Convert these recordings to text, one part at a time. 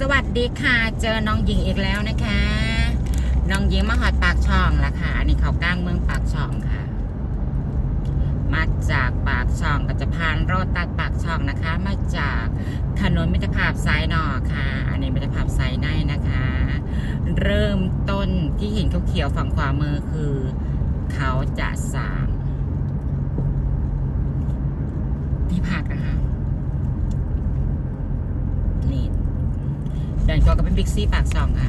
สวัสดีค่ะ เจอน้องหญิงอีกแล้วนะคะ น้องหญิงมาหอดปากช่องละค่ะ อันนี้เขากลางเมืองปากช่องค่ะ มาจากปากช่องก็จะผ่านรดตัดปากช่องนะคะ มาจากถนนมิตรภาพสายนอกค่ะ อันนี้มิตรภาพสายในนะคะ เริ่มต้นที่เห็นเขียวๆฝั่งขวามือคือ เขาจะสาง ที่พักนะคะ นี่ เดินก็ก็เป็นบิ๊กซีปากช่องค่ะ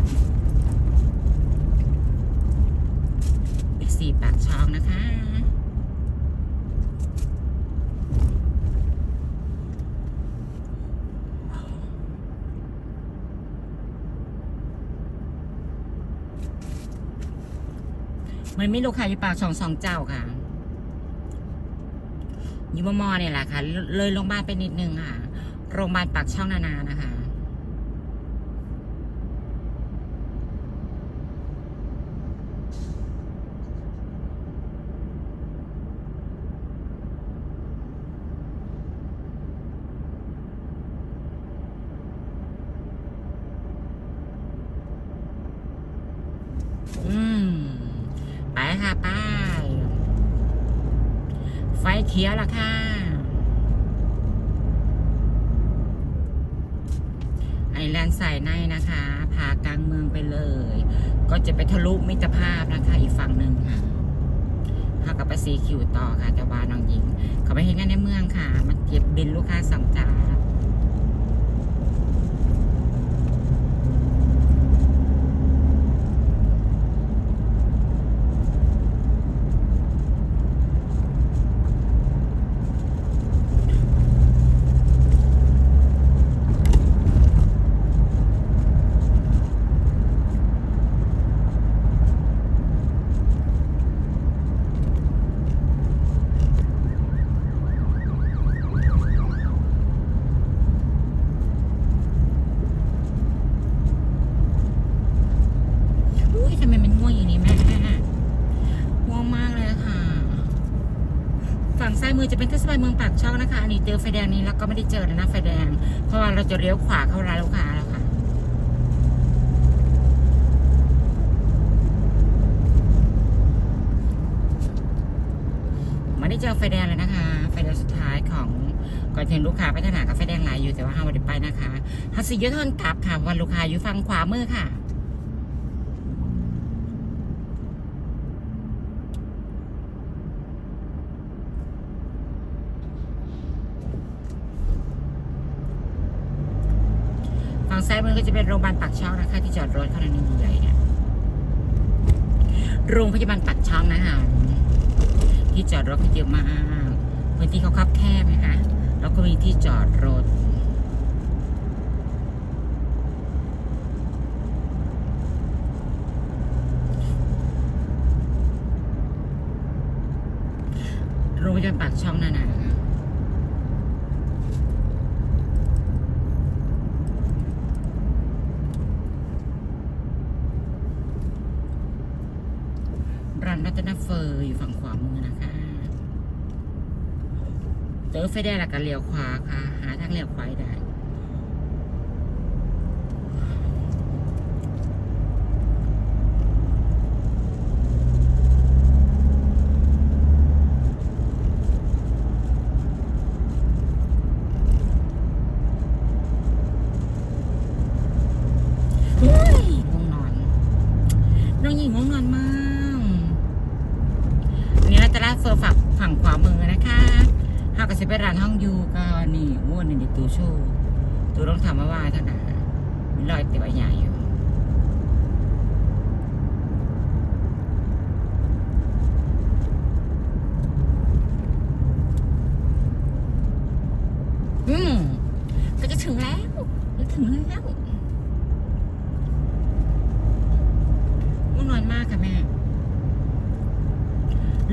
บิ๊กซีปากช่องนะคะมันไม่ลูกค้าอยู่ปากช่องสองเจ้าค่ะอยู่มอมอเนี่ยแหละค่ะ เลยโรงพยาบาลไปนิดนึงค่ะ โรงพยาบาลปากช่องนานานะคะ อืม ไปค่ะไป้ายไฟเขียวและค่ะ ไอแลนด์ใส่ในนะคะพากลางเมืองไปเลย ก็จะไปทะลุมิตรภาพนะคะ อีกฝั่งหนึ่งค่ะถ้ากับไปซีคิวต่อค่ะแต่ว่าน้องหญิง เขาไปเห็นงานในเมืองค่ะ มันเก็บบินลูกค้าสองจาน อุ้ยทำไมมันง่วงอย่างนี้แม่ง่วงมากเลยค่ะ ฝั่งซ้ายมือจะเป็นเทศบาลเมืองปากช่องนะคะ อันนี้เจอไฟแดงนี้แล้วก็ไม่ได้เจอแล้วนะไฟแดง เพราะว่าเราจะเลี้ยวขวาเข้าร้านลูกค้าแล้วค่ะไม่ได้เจอไฟแดงเลยนะคะ ไฟแดงสุดท้ายของก่อนถึงลูกค้าไปทางหนากับไฟแดงหลายอยู่แต่ว่าห้ามไม่ได้ไปนะคะฮัสซิยุทนกลับค่ะวันลูกค้าอยู่ฝั่งขวามือค่ะ งซ้ายมันก็จะเป็นโรงพยาบาลปากช่องนะคะ ที่จอดรถขนาดนี้ใหญ่เนี่ยโรงพยาบาลปากช่องนะคะที่จอดรถก็เยอะมากพื้นที่เขาคับแคบนะคะแล้วก็มีที่จอดรถ โรงพยาบาลปากช่องนั่นนะร้านรัตนเฟอร์อยู่ฝั่งขวามือนะคะเจอไฟแดงแล้วก็เลี้ยวขวาค่ะ หาทางเลี้ยวขวาได้เฮ้ยง่วงนอนน้องหญิงง่วงนอนมากอันนี้เราจะลาดเฟอร์ ฝั่งฝั่งขวามือนะคะห้ากับสิบไปร้านห้องยูก็นี่ม้วนในตู้โชว์ตัวต้องทำมาว่าเท่านั้นมีรอยติดใบใหญ่อยู่ อืม ก็จะถึงแล้วจะถึงแล้ว ง่วงนอนมากค่ะแม่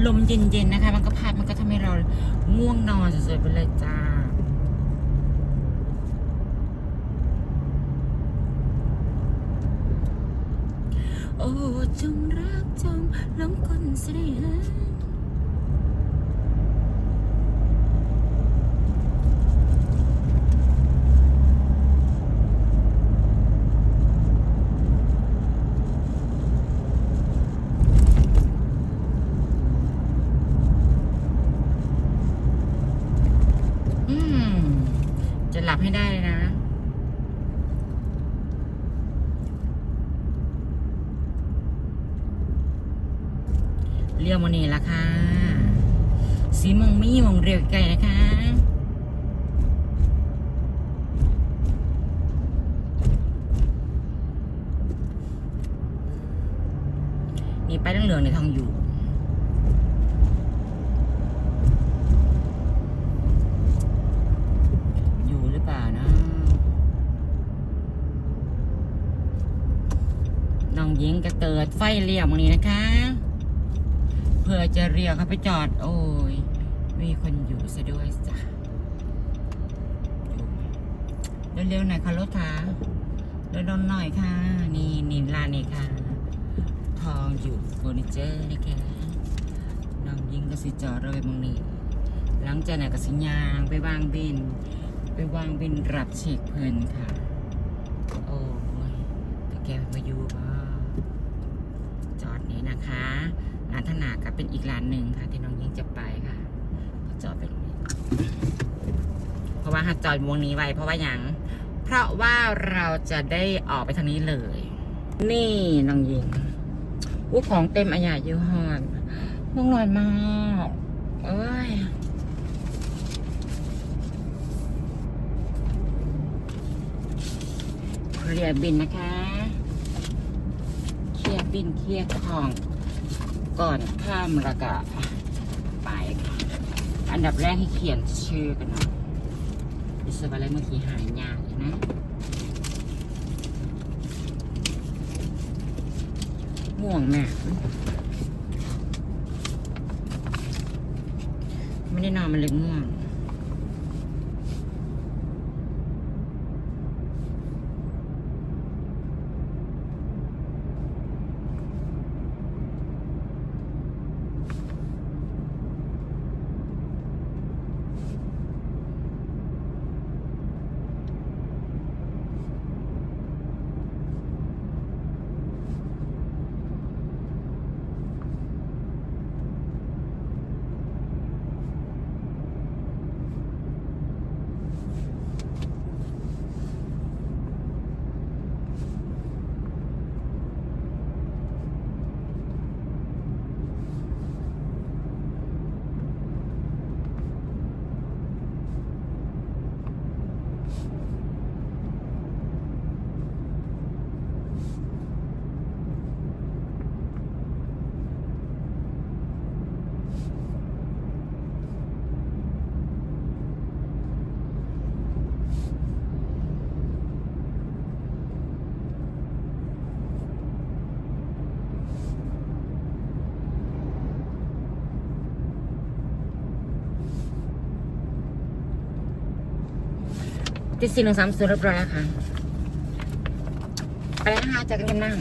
ลมเย็นๆนะคะ มันก็พัดมันก็ทำให้เราง่วงนอนสวยๆไปเลยจ้าโอ้จงรักจงหลงกลเส ลับให้ได้นะ เรียวมันนี่ละค่ะสีมังมี่มองเรียวใกล้นะคะ ญิงก็เติดไฟเลี้ยวตรงนี้นะคะ เพื่อจะเรียกเขาไปจอด โอ้ย มีคนอยู่ซะด้วยจ้ะเร็วๆหน่อยค่ะรถค่ะเร็วๆหน่อยค่ะ นี่นี่ร้านนี้ค่ะ ทองอยู่เฟอร์นิเจอร์นะคะน้องยิงก็สิจอดเลยมึงนี่หลังจากนั้นก็สิยางไปวางบิน ไปวางบินรับเช็คเพิ่นค่ะ โอ้ยแต่แกมาอยู่บ่จอด นะคะร้านธนากับเป็นอีกร้านหนึ่งค่ะที่น้องยิงจะไปค่ะก็จอดไปตรงนี้เพราะว่าหาจอดวงนี้ไว้เพราะว่าอย่างเพราะว่าเราจะได้ออกไปทางนี้เลย นี่น้องยิงอู้ของเต็มอาญาอยู่หอนง่วงนอนมากเอ้ยเคลียร์บินนะคะ บินเคียร์ของ ก่อนข้ามแล้วก็ไป อันดับแรกให้เขียนชื่อกันหน่อยดิสบัลเลเมื่อกี้หายยากอยู่นะง่วงแม่ไม่ได้นอนมันเลยง่วง ติดสี่หนึ่งสามศูนย์เรียบร้อยแล้วค่ะ ไปแล้วนะคะเจอกันกันนั่ง